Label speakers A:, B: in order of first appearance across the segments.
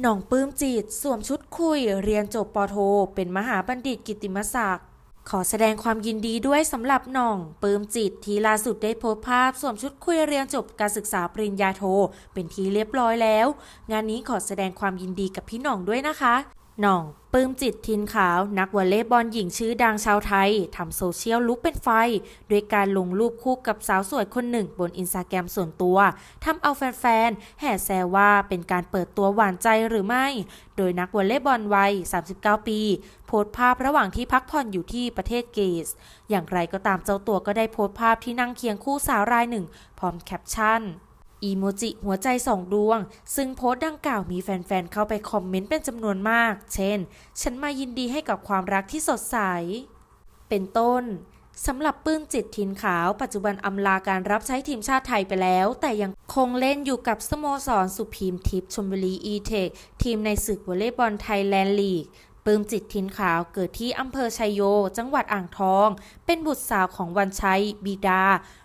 A: หน่องปื้มจิต สวมชุดคุย เรียนจบปอโท เป็นมหาบัณฑิตกิติมศักดิ์ขอแสดงความยินดีด้วยสำหรับหน่องปื้มจิตที่ล่าสุดได้โพสภาพสวมชุดคุยเรียนจบการศึกษาปริญญาโท เป็นที่เรียบร้อยแล้ว งานนี้ขอแสดงความยินดีกับพี่หน่องด้วยนะคะ หน่องปลื้มจิตทินขาว นักวอลเลย์บอลหญิงชื่อดังชาวไทยทำโซเชียลลุกเป็นไฟด้วยการลงรูปคู่กับสาวสวยคนหนึ่งบนอินสตาแกรมส่วนตัวทำเอาแฟนๆ แห่แซวว่าเป็นการเปิดตัวหวานใจหรือไม่ โดยนักวอลเลย์บอลวัย 39 ปี โพสต์ภาพระหว่างที่พักผ่อนอยู่ที่ประเทศเกส อย่างไรก็ตามเจ้าตัวก็ได้โพสต์ภาพที่นั่งเคียงคู่สาวรายหนึ่ง พร้อมแคปชั่น อีโมจิหัวใจสองดวง ซึ่งโพสต์ดังกล่าวมีแฟนๆ เข้าไปคอมเมนต์เป็นจำนวนมาก เช่น ฉันมายินดีให้กับความรักที่สดใส เป็นต้นสำหรับปื้มจิตทินขาว ปัจจุบันอำลาการรับใช้ทีมชาติไทยไปแล้ว แต่ยังคงเล่นอยู่กับสโมสรสุพีมทิพย์ชมบุรีอีเทคทีมในศึกวอลเลย์บอลไทยแลนด์ลีก ปื้มจิตทินขาวเกิดที่อำเภอชัยโย จังหวัดอ่างทอง เป็นบุตรสาวของวันชัย บิดา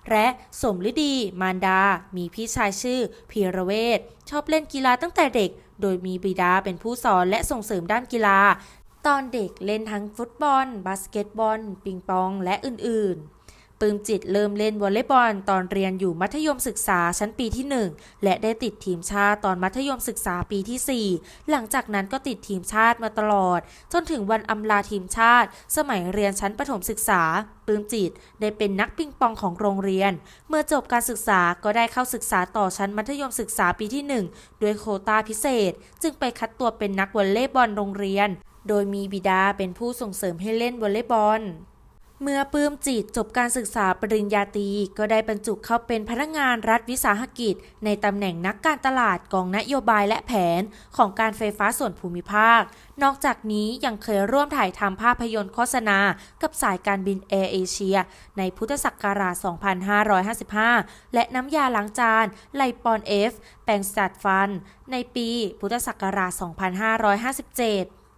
A: และสมฤดี มารดา มีพี่ชายชื่อพีระเวศชอบเล่นกีฬาตั้งแต่เด็ก โดยมีบิดาเป็นผู้สอนและส่งเสริมด้านกีฬา ตอนเด็กเล่นทั้งฟุตบอล บาสเกตบอล ปิงปอง และอื่นๆ ปื้มจิตเริ่มเล่นวอลเลย์บอลตอนเรียนอยู่มัธยมศึกษาชั้นปีที่ 1 และได้ติดทีมชาติตอนมัธยมศึกษาปีที่ 4 หลังจากนั้นก็ติดทีมชาติมาตลอด จนถึงวันอำลาทีมชาติ สมัยเรียนชั้นประถมศึกษาปื้มจิต ได้เป็นนักปิงปองของโรงเรียน เมื่อจบการศึกษาก็ได้เข้าศึกษาต่อชั้นมัธยมศึกษาปีที่ 1 ด้วยโควตาพิเศษ จึงไปคัดตัวเป็นนักวอลเลย์บอลโรงเรียน โดยมีบิดาเป็นผู้ส่งเสริมให้เล่นวอลเลย์บอล เมื่อปื้มจิตจบการศึกษาปริญญาตรีก็ได้บรรจุเข้าเป็นพนักงานรัฐวิสาหกิจ ในตำแหน่งนักการตลาดกองนโยบายและแผนของการไฟฟ้าส่วนภูมิภาค นอกจากนี้ยังเคยร่วมถ่ายทำภาพยนตร์โฆษณา กับสายการบินแอร์เอเชีย ในพุทธศักราช 2555 และน้ำยาล้างจานไลปอนเอฟแปรงสัดฟัน ในปีพุทธศักราช 2557